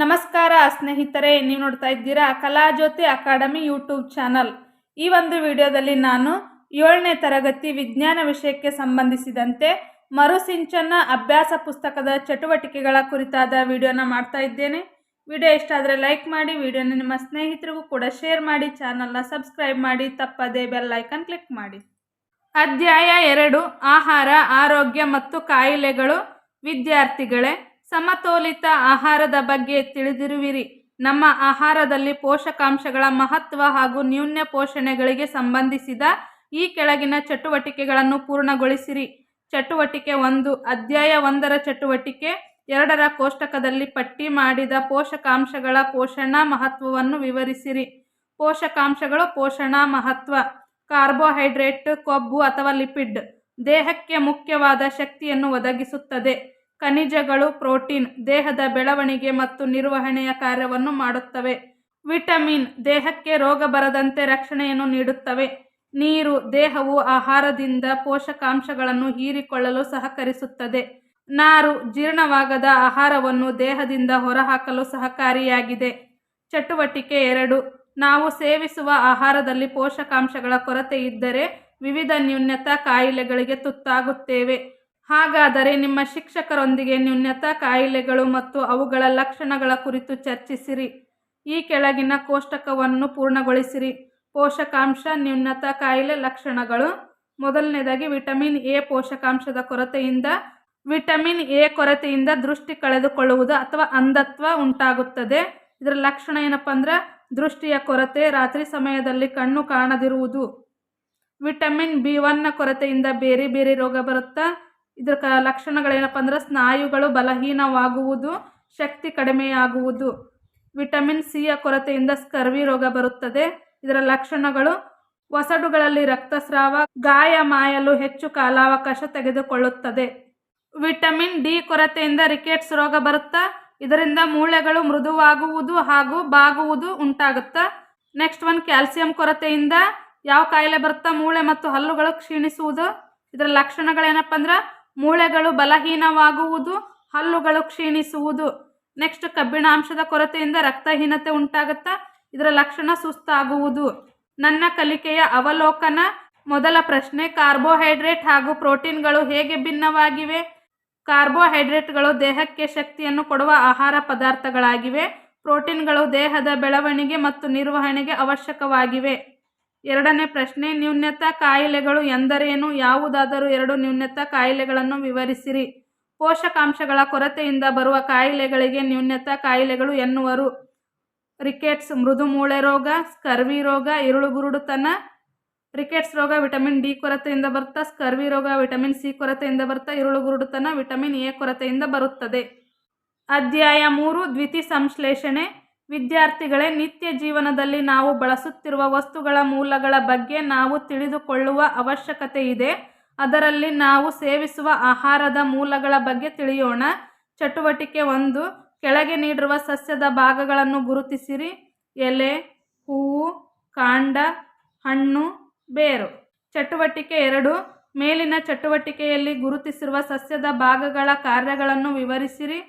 ನಮಸ್ಕಾರ ಸ್ನೇಹಿತರೆ, ನೀವು ನೋಡ್ತಾ ಇದ್ದೀರಾ ಕಲಾಜ್ಯೋತಿ ಅಕಾಡೆಮಿ ಯೂಟ್ಯೂಬ್ ಚಾನಲ್. ಈ ಒಂದು ವಿಡಿಯೋದಲ್ಲಿ ನಾನು ಏಳನೇ ತರಗತಿ ವಿಜ್ಞಾನ ವಿಷಯಕ್ಕೆ ಸಂಬಂಧಿಸಿದಂತೆ ಮರುಸಿಂಚನ ಅಭ್ಯಾಸ ಪುಸ್ತಕದ ಚಟುವಟಿಕೆಗಳ ಕುರಿತಾದ ವಿಡಿಯೋನ ಮಾಡ್ತಾ ಇದ್ದೇನೆ. ವಿಡಿಯೋ ಇಷ್ಟ ಆದರೆ ಲೈಕ್ ಮಾಡಿ, ವಿಡಿಯೋನ ನಿಮ್ಮ ಸ್ನೇಹಿತರಿಗೂ ಕೂಡ ಶೇರ್ ಮಾಡಿ, ಚಾನಲ್ನ ಸಬ್ಸ್ಕ್ರೈಬ್ ಮಾಡಿ, ತಪ್ಪದೇ ಬೆಲ್ ಐಕನ್ ಕ್ಲಿಕ್ ಮಾಡಿ. ಅಧ್ಯಾಯ ಎರಡು, ಆಹಾರ, ಆರೋಗ್ಯ ಮತ್ತು ಕಾಯಿಲೆಗಳು. ವಿದ್ಯಾರ್ಥಿಗಳೇ ಸಮತೋಲಿತ ಆಹಾರದ ಬಗ್ಗೆ ತಿಳಿದಿರುವಿರಿ. ನಮ್ಮ ಆಹಾರದಲ್ಲಿ ಪೋಷಕಾಂಶಗಳ ಮಹತ್ವ ಹಾಗೂ ನ್ಯೂನ್ಯ ಪೋಷಣೆಗಳಿಗೆ ಸಂಬಂಧಿಸಿದ ಈ ಕೆಳಗಿನ ಚಟುವಟಿಕೆಗಳನ್ನು ಪೂರ್ಣಗೊಳಿಸಿರಿ. ಚಟುವಟಿಕೆ ಒಂದು, ಅಧ್ಯಾಯ ಒಂದರ ಚಟುವಟಿಕೆ ಎರಡರ ಕೋಷ್ಟಕದಲ್ಲಿ ಪಟ್ಟಿ ಮಾಡಿದ ಪೋಷಕಾಂಶಗಳ ಪೋಷಣಾ ಮಹತ್ವವನ್ನು ವಿವರಿಸಿರಿ. ಪೋಷಕಾಂಶಗಳು ಪೋಷಣಾ ಮಹತ್ವ. ಕಾರ್ಬೋಹೈಡ್ರೇಟ್, ಕೊಬ್ಬು ಅಥವಾ ಲಿಪಿಡ್ ದೇಹಕ್ಕೆ ಮುಖ್ಯವಾದ ಶಕ್ತಿಯನ್ನು ಒದಗಿಸುತ್ತದೆ. ಖನಿಜಗಳು, ಪ್ರೋಟೀನ್, ದೇಹದ ಬೆಳವಣಿಗೆ ಮತ್ತು ನಿರ್ವಹಣೆಯ ಕಾರ್ಯವನ್ನು ಮಾಡುತ್ತವೆ. ವಿಟಮಿನ್, ದೇಹಕ್ಕೆ ರೋಗ ಬರದಂತೆ ರಕ್ಷಣೆಯನ್ನು ನೀಡುತ್ತವೆ. ನೀರು, ದೇಹವು ಆಹಾರದಿಂದ ಪೋಷಕಾಂಶಗಳನ್ನು ಹೀರಿಕೊಳ್ಳಲು ಸಹಕರಿಸುತ್ತದೆ. ನಾರು, ಜೀರ್ಣವಾಗದ ಆಹಾರವನ್ನು ದೇಹದಿಂದ ಹೊರಹಾಕಲು ಸಹಕಾರಿಯಾಗಿದೆ. ಚಟುವಟಿಕೆ ಎರಡು, ನಾವು ಸೇವಿಸುವ ಆಹಾರದಲ್ಲಿ ಪೋಷಕಾಂಶಗಳ ಕೊರತೆ ಇದ್ದರೆ ವಿವಿಧ ನ್ಯೂನ್ಯತಾ ಕಾಯಿಲೆಗಳಿಗೆ ತುತ್ತಾಗುತ್ತೇವೆ. ಹಾಗಾದರೆ ನಿಮ್ಮ ಶಿಕ್ಷಕರೊಂದಿಗೆ ನ್ಯೂನತಾ ಕಾಯಿಲೆಗಳು ಮತ್ತು ಅವುಗಳ ಲಕ್ಷಣಗಳ ಕುರಿತು ಚರ್ಚಿಸಿರಿ. ಈ ಕೆಳಗಿನ ಕೋಷ್ಟಕವನ್ನು ಪೂರ್ಣಗೊಳಿಸಿರಿ. ಪೋಷಕಾಂಶ, ನ್ಯೂನತಾ ಕಾಯಿಲೆ ಲಕ್ಷಣಗಳು. ಮೊದಲನೇದಾಗಿ ವಿಟಮಿನ್ ಎ ಪೋಷಕಾಂಶದ ಕೊರತೆಯಿಂದ, ವಿಟಮಿನ್ ಎ ಕೊರತೆಯಿಂದ ದೃಷ್ಟಿ ಕಳೆದುಕೊಳ್ಳುವುದು ಅಥವಾ ಅಂಧತ್ವ ಉಂಟಾಗುತ್ತದೆ. ಇದರ ಲಕ್ಷಣ ಏನಪ್ಪ ಅಂದ್ರೆ ದೃಷ್ಟಿಯ ಕೊರತೆ, ರಾತ್ರಿ ಸಮಯದಲ್ಲಿ ಕಣ್ಣು ಕಾಣದಿರುವುದು. ವಿಟಮಿನ್ ಬಿ ಒನ್ನ ಕೊರತೆಯಿಂದ ಬೇರೆ ಬೇರೆ ರೋಗ ಬರುತ್ತಾ? ಇದರ ಕ ಲಕ್ಷಣಗಳೇನಪ್ಪ ಅಂದ್ರೆ ಸ್ನಾಯುಗಳು ಬಲಹೀನವಾಗುವುದು, ಶಕ್ತಿ ಕಡಿಮೆಯಾಗುವುದು. ವಿಟಮಿನ್ ಸಿಯ ಕೊರತೆಯಿಂದ ಸ್ಕರ್ವಿ ರೋಗ ಬರುತ್ತದೆ. ಇದರ ಲಕ್ಷಣಗಳು ಒಸಡುಗಳಲ್ಲಿ ರಕ್ತಸ್ರಾವ, ಗಾಯ ಮಾಯಲು ಹೆಚ್ಚು ಕಾಲಾವಕಾಶ ತೆಗೆದುಕೊಳ್ಳುತ್ತದೆ. ವಿಟಮಿನ್ ಡಿ ಕೊರತೆಯಿಂದ ರಿಕೆಟ್ಸ್ ರೋಗ ಬರುತ್ತಾ? ಇದರಿಂದ ಮೂಳೆಗಳು ಮೃದುವಾಗುವುದು ಹಾಗೂ ಬಾಗುವುದು ಉಂಟಾಗುತ್ತಾ? ನೆಕ್ಸ್ಟ್ ಒನ್, ಕ್ಯಾಲ್ಸಿಯಂ ಕೊರತೆಯಿಂದ ಯಾವ ಕಾಯಿಲೆ ಬರುತ್ತಾ? ಮೂಳೆ ಮತ್ತು ಹಲ್ಲುಗಳು ಕ್ಷೀಣಿಸುವುದು. ಇದರ ಲಕ್ಷಣಗಳೇನಪ್ಪ ಅಂದ್ರೆ ಮೂಳೆಗಳು ಬಲಹೀನವಾಗುವುದು, ಹಲ್ಲುಗಳು ಕ್ಷೀಣಿಸುವುದು. ನೆಕ್ಸ್ಟ್ ಕಬ್ಬಿಣಾಂಶದ ಕೊರತೆಯಿಂದ ರಕ್ತಹೀನತೆ ಉಂಟಾಗುತ್ತಾ ಇದರ ಲಕ್ಷಣ ಸುಸ್ತಾಗುವುದು. ನನ್ನ ಕಲಿಕೆಯ ಅವಲೋಕನ ಮೊದಲ ಪ್ರಶ್ನೆ, ಕಾರ್ಬೋಹೈಡ್ರೇಟ್ ಹಾಗೂ ಪ್ರೋಟೀನ್ಗಳು ಹೇಗೆ ಭಿನ್ನವಾಗಿವೆ? ಕಾರ್ಬೋಹೈಡ್ರೇಟ್ಗಳು ದೇಹಕ್ಕೆ ಶಕ್ತಿಯನ್ನು ಕೊಡುವ ಆಹಾರ ಪದಾರ್ಥಗಳಾಗಿವೆ. ಪ್ರೋಟೀನ್ಗಳು ದೇಹದ ಬೆಳವಣಿಗೆ ಮತ್ತು ನಿರ್ವಹಣೆಗೆ ಅವಶ್ಯಕವಾಗಿವೆ. ಎರಡನೇ ಪ್ರಶ್ನೆ ನ್ಯೂನ್ಯತಾ ಕಾಯಿಲೆಗಳು ಎಂದರೇನು? ಯಾವುದಾದರೂ ಎರಡು ನ್ಯೂನ್ಯತಾ ಕಾಯಿಲೆಗಳನ್ನು ವಿವರಿಸಿರಿ. ಪೋಷಕಾಂಶಗಳ ಕೊರತೆಯಿಂದ ಬರುವ ಕಾಯಿಲೆಗಳಿಗೆ ನ್ಯೂನ್ಯತಾ ಕಾಯಿಲೆಗಳು ಎನ್ನುವರು. ರಿಕೆಟ್ಸ್ ಮೃದು ಮೂಳೆ ರೋಗ, ಸ್ಕರ್ವಿ ರೋಗ ಇರುಳುಗುರುಡುತನ ರಿಕೆಟ್ಸ್ ರೋಗ, ವಿಟಮಿನ್ ಡಿ ಕೊರತೆಯಿಂದ ಬರುತ್ತಾ ಸ್ಕರ್ವಿ ರೋಗ, ವಿಟಮಿನ್ ಸಿ ಕೊರತೆಯಿಂದ ಬರುತ್ತಾ ಇರುಳುಗುರುಡುತನ ವಿಟಮಿನ್ ಎ ಕೊರತೆಯಿಂದ ಬರುತ್ತದೆ. ಅಧ್ಯಾಯ ಮೂರು, ದ್ವಿತಿ ಸಂಶ್ಲೇಷಣೆ. ವಿದ್ಯಾರ್ಥಿಗಳೇ, ನಿತ್ಯ ಜೀವನದಲ್ಲಿ ನಾವು ಬಳಸುತ್ತಿರುವ ವಸ್ತುಗಳ ಮೂಲಗಳ ಬಗ್ಗೆ ನಾವು ತಿಳಿದುಕೊಳ್ಳುವ ಅವಶ್ಯಕತೆ ಇದೆ. ಅದರಲ್ಲಿ ನಾವು ಸೇವಿಸುವ ಆಹಾರದ ಮೂಲಗಳ ಬಗ್ಗೆ ತಿಳಿಯೋಣ. ಚಟುವಟಿಕೆ ಒಂದು, ಕೆಳಗೆ ನೀಡಿರುವ ಸಸ್ಯದ ಭಾಗಗಳನ್ನು ಗುರುತಿಸಿರಿ. ಎಲೆ, ಹೂವು, ಕಾಂಡ, ಹಣ್ಣು, ಬೇರು. ಚಟುವಟಿಕೆ ಎರಡು, ಮೇಲಿನ ಚಟುವಟಿಕೆಯಲ್ಲಿ ಗುರುತಿಸಿರುವ ಸಸ್ಯದ ಭಾಗಗಳ ಕಾರ್ಯಗಳನ್ನು ವಿವರಿಸಿರಿ.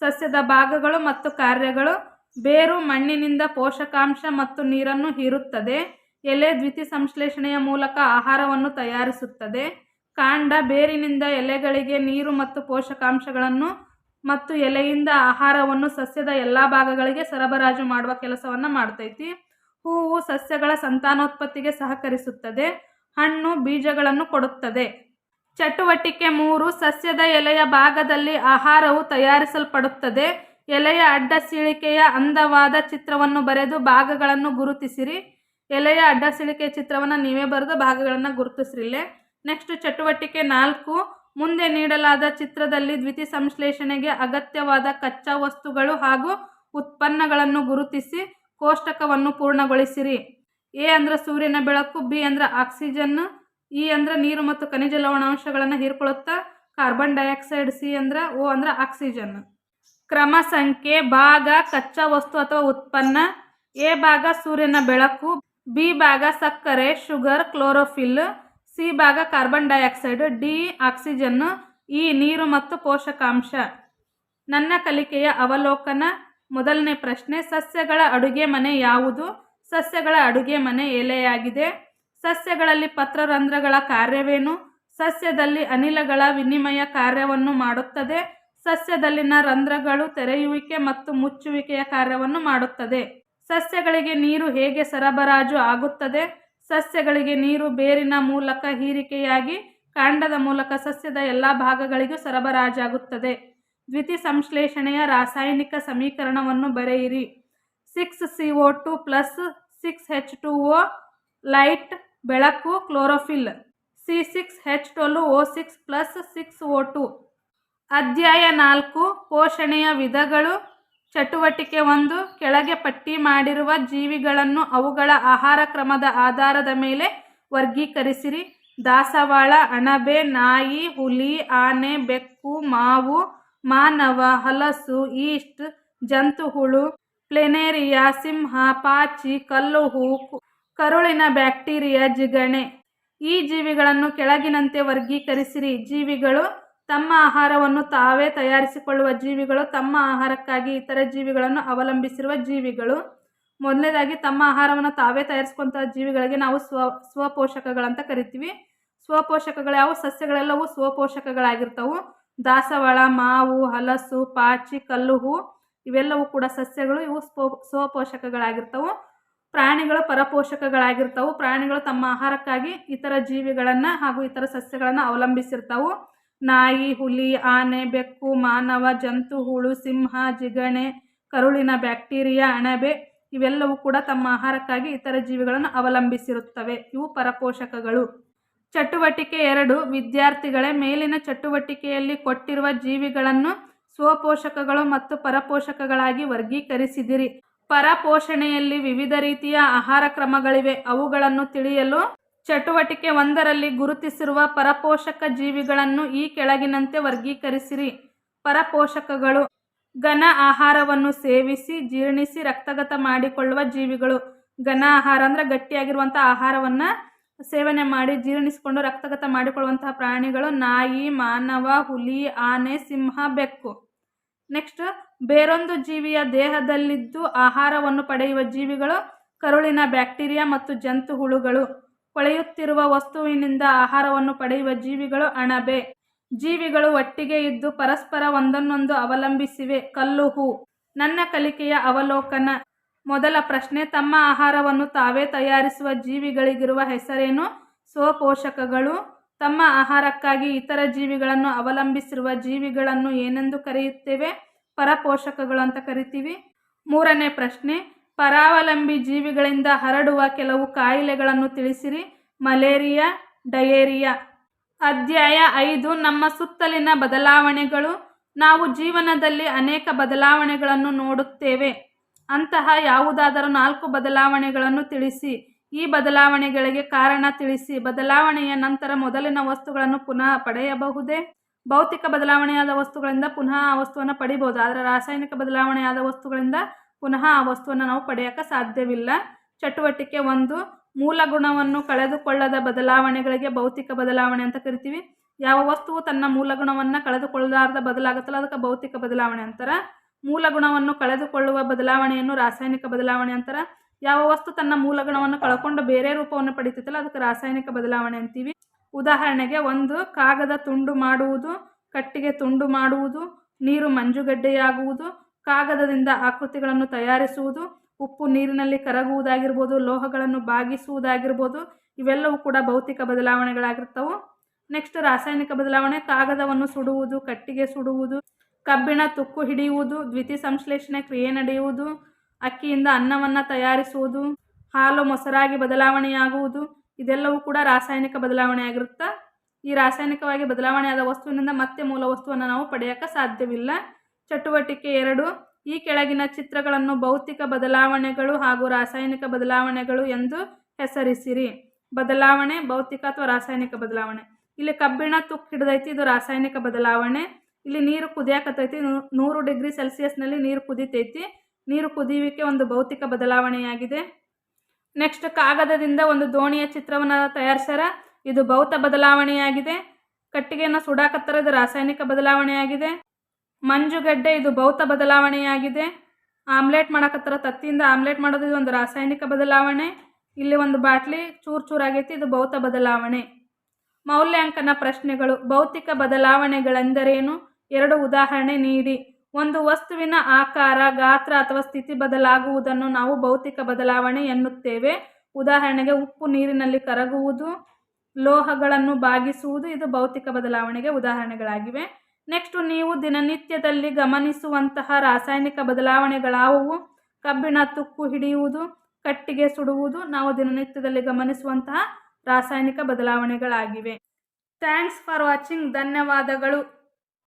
ಸಸ್ಯದ ಭಾಗಗಳು ಮತ್ತು ಕಾರ್ಯಗಳು. ಬೇರು ಮಣ್ಣಿನಿಂದ ಪೋಷಕಾಂಶ ಮತ್ತು ನೀರನ್ನು ಹೀರುತ್ತದೆ. ಎಲೆ ದ್ವಿತಿ ಸಂಶ್ಲೇಷಣೆಯ ಮೂಲಕ ಆಹಾರವನ್ನು ತಯಾರಿಸುತ್ತದೆ. ಕಾಂಡ ಬೇರಿನಿಂದ ಎಲೆಗಳಿಗೆ ನೀರು ಮತ್ತು ಪೋಷಕಾಂಶಗಳನ್ನು ಮತ್ತು ಎಲೆಯಿಂದ ಆಹಾರವನ್ನು ಸಸ್ಯದ ಎಲ್ಲ ಭಾಗಗಳಿಗೆ ಸರಬರಾಜು ಮಾಡುವ ಕೆಲಸವನ್ನು ಮಾಡ್ತೈತಿ. ಹೂವು ಸಸ್ಯಗಳ ಸಂತಾನೋತ್ಪತ್ತಿಗೆ ಸಹಕರಿಸುತ್ತದೆ. ಹಣ್ಣು ಬೀಜಗಳನ್ನು ಕೊಡುತ್ತದೆ. ಚಟುವಟಿಕೆ ಮೂರು ಸಸ್ಯದ ಎಲೆಯ ಭಾಗದಲ್ಲಿ ಆಹಾರವು ತಯಾರಿಸಲ್ಪಡುತ್ತದೆ. ಎಲೆಯ ಅಡ್ಡ ಸೀಳಿಕೆಯ ಅಂದವಾದ ಚಿತ್ರವನ್ನು ಬರೆದು ಭಾಗಗಳನ್ನು ಗುರುತಿಸಿರಿ. ಎಲೆಯ ಅಡ್ಡ ಸೀಳಿಕೆಯ ಚಿತ್ರವನ್ನು ನೀವೇ ಬರೆದು ಭಾಗಗಳನ್ನು ಗುರುತಿಸಿರಿಲ್ಲೇ ನೆಕ್ಸ್ಟ್ ಚಟುವಟಿಕೆ ನಾಲ್ಕು. ಮುಂದೆ ನೀಡಲಾದ ಚಿತ್ರದಲ್ಲಿ ದ್ವಿತಿ ಸಂಶ್ಲೇಷಣೆಗೆ ಅಗತ್ಯವಾದ ಕಚ್ಚಾ ವಸ್ತುಗಳು ಹಾಗೂ ಉತ್ಪನ್ನಗಳನ್ನು ಗುರುತಿಸಿ ಕೋಷ್ಟಕವನ್ನು ಪೂರ್ಣಗೊಳಿಸಿರಿ. ಎ ಅಂದ್ರೆ ಸೂರ್ಯನ ಬೆಳಕು, ಬಿ ಅಂದ್ರೆ ಆಕ್ಸಿಜನ್, ಇ ಅಂದ್ರೆ ನೀರು ಮತ್ತು ಖನಿಜ ಲವಣಾಂಶಗಳನ್ನು ಹೀರ್ಕೊಳ್ಳುತ್ತಾ, ಕಾರ್ಬನ್ ಡೈಆಕ್ಸೈಡ್, ಸಿ ಅಂದ್ರೆ ಓ ಅಂದ್ರೆ ಆಕ್ಸಿಜನ್. ಕ್ರಮ ಸಂಖ್ಯೆ ಭಾಗ, ಕಚ್ಚಾ ವಸ್ತು ಅಥವಾ ಉತ್ಪನ್ನ, ಎ ಭಾಗ ಸೂರ್ಯನ ಬೆಳಕು, ಬಿ ಭಾಗ ಸಕ್ಕರೆ, ಶುಗರ್, ಕ್ಲೋರೋಫಿಲ್, ಸಿ ಭಾಗ carbon dioxide, D oxygen, E ನೀರು ಮತ್ತು ಪೋಷಕಾಂಶ. ನನ್ನ ಕಲಿಕೆಯ ಅವಲೋಕನ. ಮೊದಲನೇ ಪ್ರಶ್ನೆ, ಸಸ್ಯಗಳ ಅಡುಗೆ ಮನೆ ಯಾವುದು? ಸಸ್ಯಗಳ ಅಡುಗೆ ಮನೆ ಎಲೆಯಾಗಿದೆ. ಸಸ್ಯಗಳಲ್ಲಿ ಪತ್ರರಂಧ್ರಗಳ ಕಾರ್ಯವೇನು? ಸಸ್ಯದಲ್ಲಿ ಅನಿಲಗಳ ವಿನಿಮಯ ಕಾರ್ಯವನ್ನು ಮಾಡುತ್ತದೆ. ಸಸ್ಯದಲ್ಲಿನ ರಂಧ್ರಗಳು ತೆರೆಯುವಿಕೆ ಮತ್ತು ಮುಚ್ಚುವಿಕೆಯ ಕಾರ್ಯವನ್ನು ಮಾಡುತ್ತದೆ ಸಸ್ಯಗಳಿಗೆ ನೀರು ಹೇಗೆ ಸರಬರಾಜು ಆಗುತ್ತದೆ ಸಸ್ಯಗಳಿಗೆ ನೀರು ಬೇರಿನ ಮೂಲಕ ಹೀರಿಕೆಯಾಗಿ ಕಾಂಡದ ಮೂಲಕ ಸಸ್ಯದ ಎಲ್ಲ ಭಾಗಗಳಿಗೂ ಸರಬರಾಜಾಗುತ್ತದೆ ದ್ವಿತಿ ಸಂಶ್ಲೇಷಣೆಯ ರಾಸಾಯನಿಕ ಸಮೀಕರಣವನ್ನು ಬರೆಯಿರಿ six C O two plus six H two O light ಬೆಳಕು chlorophyll C six H twelve O six plus six O two ಅಧ್ಯಾಯ ನಾಲ್ಕು, ಪೋಷಣೆಯ ವಿಧಗಳು. ಚಟುವಟಿಕೆ ಒಂದು, ಕೆಳಗೆ ಪಟ್ಟಿ ಮಾಡಿರುವ ಜೀವಿಗಳನ್ನು ಅವುಗಳ ಆಹಾರ ಕ್ರಮದ ಆಧಾರದ ಮೇಲೆ ವರ್ಗೀಕರಿಸಿರಿ. ದಾಸವಾಳ, ಅಣಬೆ, ನಾಯಿ, ಹುಲಿ, ಆನೆ, ಬೆಕ್ಕು, ಮಾವು, ಮಾನವ, ಹಲಸು, ಈಸ್ಟ್, ಜಂತುಹುಳು, ಪ್ಲೆನೇರಿಯಾ, ಸಿಂಹ, ಪಾಚಿ, ಕಲ್ಲು ಹೂ ಕರುಳಿನ ಬ್ಯಾಕ್ಟೀರಿಯಾ, ಜಿಗಣೆ. ಈ ಜೀವಿಗಳನ್ನು ಕೆಳಗಿನಂತೆ ವರ್ಗೀಕರಿಸಿರಿ. ಜೀವಿಗಳು ತಮ್ಮ ಆಹಾರವನ್ನು ತಾವೇ ತಯಾರಿಸಿಕೊಳ್ಳುವ ಜೀವಿಗಳು, ತಮ್ಮ ಆಹಾರಕ್ಕಾಗಿ ಇತರ ಜೀವಿಗಳನ್ನು ಅವಲಂಬಿಸಿರುವ ಜೀವಿಗಳು. ಮೊದಲನೇದಾಗಿ, ತಮ್ಮ ಆಹಾರವನ್ನು ತಾವೇ ತಯಾರಿಸ್ಕೊಂತಹ ಜೀವಿಗಳಿಗೆ ನಾವು ಸ್ವ, ಸ್ವಪೋಷಕಗಳಂತ ಕರಿತೀವಿ. ಸ್ವಪೋಷಕಗಳು ಯಾವ ಸಸ್ಯಗಳೆಲ್ಲವೂ ಸ್ವಪೋಷಕಗಳಾಗಿರ್ತವು. ದಾಸವಾಳ, ಮಾವು, ಹಲಸು, ಪಾಚಿ, ಕಲ್ಲುಹು, ಇವೆಲ್ಲವೂ ಕೂಡ ಸಸ್ಯಗಳು, ಇವು ಸ್ಪೋ, ಸ್ವಪೋಷಕಗಳಾಗಿರ್ತವು. ಪ್ರಾಣಿಗಳು ಪರಪೋಷಕಗಳಾಗಿರ್ತವು. ಪ್ರಾಣಿಗಳು ತಮ್ಮ ಆಹಾರಕ್ಕಾಗಿ ಇತರ ಜೀವಿಗಳನ್ನು ಹಾಗೂ ಇತರ ಸಸ್ಯಗಳನ್ನು ಅವಲಂಬಿಸಿರ್ತವು. ನಾಯಿ, ಹುಲಿ, ಆನೆ, ಬೆಕ್ಕು, ಮಾನವ, ಜಂತು, ಹುಳು, ಸಿಂಹ, ಜಿಗಣೆ, ಕರುಳಿನ ಬ್ಯಾಕ್ಟೀರಿಯಾ, ಅಣಬೆ ಇವೆಲ್ಲವೂ ಕೂಡ ತಮ್ಮ ಆಹಾರಕ್ಕಾಗಿ ಇತರ ಜೀವಿಗಳನ್ನು ಅವಲಂಬಿಸಿರುತ್ತವೆ. ಇವು ಪರಪೋಷಕಗಳು. ಚಟುವಟಿಕೆ ಎರಡು, ವಿದ್ಯಾರ್ಥಿಗಳೇ ಮೇಲಿನ ಚಟುವಟಿಕೆಯಲ್ಲಿ ಕೊಟ್ಟಿರುವ ಜೀವಿಗಳನ್ನು ಸ್ವಪೋಷಕಗಳು ಮತ್ತು ಪರಪೋಷಕಗಳಾಗಿ ವರ್ಗೀಕರಿಸಿದಿರಿ. ಪರಪೋಷಣೆಯಲ್ಲಿ ವಿವಿಧ ರೀತಿಯ ಆಹಾರ ಕ್ರಮಗಳಿವೆ. ಅವುಗಳನ್ನು ತಿಳಿಯಲು ಚಟುವಟಿಕೆ ಒಂದರಲ್ಲಿ ಗುರುತಿಸಿರುವ ಪರಪೋಷಕ ಜೀವಿಗಳನ್ನು ಈ ಕೆಳಗಿನಂತೆ ವರ್ಗೀಕರಿಸಿರಿ. ಪರಪೋಷಕಗಳು ಘನ ಆಹಾರವನ್ನು ಸೇವಿಸಿ, ಜೀರ್ಣಿಸಿ, ರಕ್ತಗತ ಮಾಡಿಕೊಳ್ಳುವ ಜೀವಿಗಳು. ಘನ ಆಹಾರ ಅಂದರೆ ಗಟ್ಟಿಯಾಗಿರುವಂಥ ಆಹಾರವನ್ನು ಸೇವನೆ ಮಾಡಿ, ಜೀರ್ಣಿಸಿಕೊಂಡು, ರಕ್ತಗತ ಮಾಡಿಕೊಳ್ಳುವಂತಹ ಪ್ರಾಣಿಗಳು ನಾಯಿ, ಮಾನವ, ಹುಲಿ, ಆನೆ, ಸಿಂಹ, ಬೆಕ್ಕು. ನೆಕ್ಸ್ಟ್, ಬೇರೊಂದು ಜೀವಿಯ ದೇಹದಲ್ಲಿದ್ದು ಆಹಾರವನ್ನು ಪಡೆಯುವ ಜೀವಿಗಳು ಕರುಳಿನ ಬ್ಯಾಕ್ಟೀರಿಯಾ ಮತ್ತು ಜಂತು ಹುಳುಗಳು. ಕೊಳೆಯುತ್ತಿರುವ ವಸ್ತುವಿನಿಂದ ಆಹಾರವನ್ನು ಪಡೆಯುವ ಜೀವಿಗಳು ಅಣಬೆ. ಜೀವಿಗಳು ಒಟ್ಟಿಗೆ ಇದ್ದು ಪರಸ್ಪರ ಒಂದನ್ನೊಂದು ಅವಲಂಬಿಸಿವೆ. ಕಲ್ಲು ಹೂ ನನ್ನ ಕಲಿಕೆಯ ಅವಲೋಕನ. ಮೊದಲ ಪ್ರಶ್ನೆ, ತಮ್ಮ ಆಹಾರವನ್ನು ತಾವೇ ತಯಾರಿಸುವ ಜೀವಿಗಳಿಗಿರುವ ಹೆಸರೇನು? ಸ್ವಪೋಷಕಗಳು. ತಮ್ಮ ಆಹಾರಕ್ಕಾಗಿ ಇತರ ಜೀವಿಗಳನ್ನು ಅವಲಂಬಿಸಿರುವ ಜೀವಿಗಳನ್ನು ಏನೆಂದು ಕರೆಯುತ್ತೇವೆ? ಪರಪೋಷಕಗಳು ಅಂತ ಕರಿತೀವಿ. ಮೂರನೇ ಪ್ರಶ್ನೆ ಪರಾವಲಂಬಿ ಜೀವಿಗಳಿಂದ ಹರಡುವ ಕೆಲವು ಕಾಯಿಲೆಗಳನ್ನು ತಿಳಿಸಿರಿ. Malaria, diarrhoea. ಅಧ್ಯಾಯ ಐದು, ನಮ್ಮ ಸುತ್ತಲಿನ ಬದಲಾವಣೆಗಳು. ನಾವು ಜೀವನದಲ್ಲಿ ಅನೇಕ ಬದಲಾವಣೆಗಳನ್ನು ನೋಡುತ್ತೇವೆ. ಅಂತಹ ಯಾವುದಾದರೂ ನಾಲ್ಕು ಬದಲಾವಣೆಗಳನ್ನು ತಿಳಿಸಿ. ಈ ಬದಲಾವಣೆಗಳಿಗೆ ಕಾರಣ ತಿಳಿಸಿ. ಬದಲಾವಣೆಯ ನಂತರ ಮೊದಲಿನ ವಸ್ತುಗಳನ್ನು ಪುನಃ ಪಡೆಯಬಹುದೇ? ಭೌತಿಕ ಬದಲಾವಣೆಯಾದ ವಸ್ತುಗಳಿಂದ ಪುನಃ ಆ ವಸ್ತುವನ್ನು ಪಡಿಬೋದು ಆದರೆ ರಾಸಾಯನಿಕ ಬದಲಾವಣೆಯಾದ ವಸ್ತುಗಳಿಂದ ಪುನಃ ಆ ವಸ್ತುವನ್ನು ನಾವು ಪಡೆಯೋಕ್ಕೆ ಸಾಧ್ಯವಿಲ್ಲ. ಚಟುವಟಿಕೆ ಒಂದು, ಮೂಲ ಗುಣವನ್ನು ಕಳೆದುಕೊಳ್ಳದ ಬದಲಾವಣೆಗಳಿಗೆ ಭೌತಿಕ ಬದಲಾವಣೆ ಅಂತ ಕರಿತೀವಿ. ಯಾವ ವಸ್ತುವು ತನ್ನ ಮೂಲ ಗುಣವನ್ನು ಕಳೆದುಕೊಳ್ಳಲಾರ್ದ ಬದಲಾಗುತ್ತಲ್ಲ, ಅದಕ್ಕೆ ಭೌತಿಕ ಬದಲಾವಣೆ ಅಂತಾರೆ. ಮೂಲ ಗುಣವನ್ನು ಕಳೆದುಕೊಳ್ಳುವ ಬದಲಾವಣೆಯನ್ನು ರಾಸಾಯನಿಕ ಬದಲಾವಣೆ ಅಂತಾರೆ. ಯಾವ ವಸ್ತು ತನ್ನ ಮೂಲ ಗುಣವನ್ನು ಕಳ್ಕೊಂಡು ಬೇರೆ ರೂಪವನ್ನು ಪಡಿತೈತಲ್ಲ ಅದಕ್ಕೆ ರಾಸಾಯನಿಕ ಬದಲಾವಣೆ ಅಂತೀವಿ. ಉದಾಹರಣೆಗೆ ಒಂದು, ಕಾಗದ ತುಂಡು ಮಾಡುವುದು, ಕಟ್ಟಿಗೆ ತುಂಡು ಮಾಡುವುದು, ನೀರು ಮಂಜುಗಡ್ಡೆಯಾಗುವುದು ಕಾಗದದಿಂದ ಆಕೃತಿಗಳನ್ನು ತಯಾರಿಸುವುದು, ಉಪ್ಪು ನೀರಿನಲ್ಲಿ ಕರಗುವುದಾಗಿರ್ಬೋದು, ಲೋಹಗಳನ್ನು ಬಾಗಿಸುವುದಾಗಿರ್ಬೋದು, ಇವೆಲ್ಲವೂ ಕೂಡ ಭೌತಿಕ ಬದಲಾವಣೆಗಳಾಗಿರ್ತವೆ. ನೆಕ್ಸ್ಟ್ ರಾಸಾಯನಿಕ ಬದಲಾವಣೆ, ಕಾಗದವನ್ನು ಸುಡುವುದು, ಕಟ್ಟಿಗೆ ಸುಡುವುದು, ಕಬ್ಬಿಣ ತುಕ್ಕು ಹಿಡಿಯುವುದು, ದ್ವಿತೀಯ ಸಂಶ್ಲೇಷಣೆ ಕ್ರಿಯೆ ನಡೆಯುವುದು, ಅಕ್ಕಿಯಿಂದ ಅನ್ನವನ್ನು ತಯಾರಿಸುವುದು, ಹಾಲು ಮೊಸರಾಗಿ ಬದಲಾವಣೆಯಾಗುವುದು, ಇದೆಲ್ಲವೂ ಕೂಡ ರಾಸಾಯನಿಕ ಬದಲಾವಣೆ ಆಗಿರುತ್ತೆ ಈ ರಾಸಾಯನಿಕವಾಗಿ ಬದಲಾವಣೆಯಾದ ವಸ್ತುವಿನಿಂದ ಮತ್ತೆ ಮೂಲ ವಸ್ತುವನ್ನು ನಾವು ಪಡೆಯೋಕ್ಕೆ ಸಾಧ್ಯವಿಲ್ಲ. ಚಟುವಟಿಕೆ ಎರಡು, ಈ ಕೆಳಗಿನ ಚಿತ್ರಗಳನ್ನು ಭೌತಿಕ ಬದಲಾವಣೆಗಳು ಹಾಗೂ ರಾಸಾಯನಿಕ ಬದಲಾವಣೆಗಳು ಎಂದು ಹೆಸರಿಸಿರಿ. ಬದಲಾವಣೆ ಭೌತಿಕ ಅಥವಾ ರಾಸಾಯನಿಕ ಬದಲಾವಣೆ? ಇಲ್ಲಿ ಕಬ್ಬಿಣ ತುಕ್ಕು ಹಿಡಿದೈತಿ, ಇದು ರಾಸಾಯನಿಕ ಬದಲಾವಣೆ. ಇಲ್ಲಿ ನೀರು ಕುದಿಯಾಕತೈತಿ ನೂರು ಡಿಗ್ರಿ ಸೆಲ್ಸಿಯಸ್ನಲ್ಲಿ ನೀರು ಕುದಿತೈತಿ. ನೀರು ಕುದಿಯುವಿಕೆ ಒಂದು ಭೌತಿಕ ಬದಲಾವಣೆಯಾಗಿದೆ. ನೆಕ್ಸ್ಟ್, ಕಾಗದದಿಂದ ಒಂದು ದೋಣಿಯ ಚಿತ್ರವನ್ನು ತಯಾರಿಸ್ಯಾರ. ಇದು ಭೌತ ಬದಲಾವಣೆಯಾಗಿದೆ. ಕಟ್ಟಿಗೆಯನ್ನು ಸುಡಾಕತ್ತರ, ಇದು ರಾಸಾಯನಿಕ ಬದಲಾವಣೆಯಾಗಿದೆ. ಮಂಜುಗಡ್ಡೆ ಇದು ಭೌತ ಬದಲಾವಣೆಯಾಗಿದೆ. ಆಮ್ಲೆಟ್ ಮಾಡಕತ್ತಾರ ತತ್ತಿಯಿಂದ ಆಮ್ಲೆಟ್ ಮಾಡೋದು ಇದು ಒಂದು ರಾಸಾಯನಿಕ ಬದಲಾವಣೆ. ಇಲ್ಲಿ ಒಂದು ಬಾಟ್ಲಿ ಚೂರು ಚೂರಾಗೈತಿ ಇದು ಭೌತ ಬದಲಾವಣೆ. ಮೌಲ್ಯಾಂಕನ ಪ್ರಶ್ನೆಗಳು, ಭೌತಿಕ ಬದಲಾವಣೆಗಳೆಂದರೇನು? ಎರಡು ಉದಾಹರಣೆ ನೀಡಿ. ಒಂದು ವಸ್ತುವಿನ ಆಕಾರ, ಗಾತ್ರ ಅಥವಾ ಸ್ಥಿತಿ ಬದಲಾಗುವುದನ್ನು ನಾವು ಭೌತಿಕ ಬದಲಾವಣೆ ಎನ್ನುತ್ತೇವೆ. ಉದಾಹರಣೆಗೆ ಉಪ್ಪು ನೀರಿನಲ್ಲಿ ಕರಗುವುದು, ಲೋಹಗಳನ್ನು ಬಾಗಿಸುವುದು, ಇದು ಭೌತಿಕ ಬದಲಾವಣೆಗೆ ಉದಾಹರಣೆಗಳಾಗಿವೆ. ನೆಕ್ಸ್ಟು ನೀವು ದಿನನಿತ್ಯದಲ್ಲಿ ಗಮನಿಸುವಂತಹ ರಾಸಾಯನಿಕ ಬದಲಾವಣೆಗಳಾವುವು? ಕಬ್ಬಿಣ ತುಕ್ಕು ಹಿಡಿಯುವುದು, ಕಟ್ಟಿಗೆ ಸುಡುವುದು, ನಾವು ದಿನನಿತ್ಯದಲ್ಲಿ ಗಮನಿಸುವಂತಹ ರಾಸಾಯನಿಕ ಬದಲಾವಣೆಗಳಾಗಿವೆ. ಥ್ಯಾಂಕ್ಸ್ ಫಾರ್ ವಾಚಿಂಗ್ ಧನ್ಯವಾದಗಳು.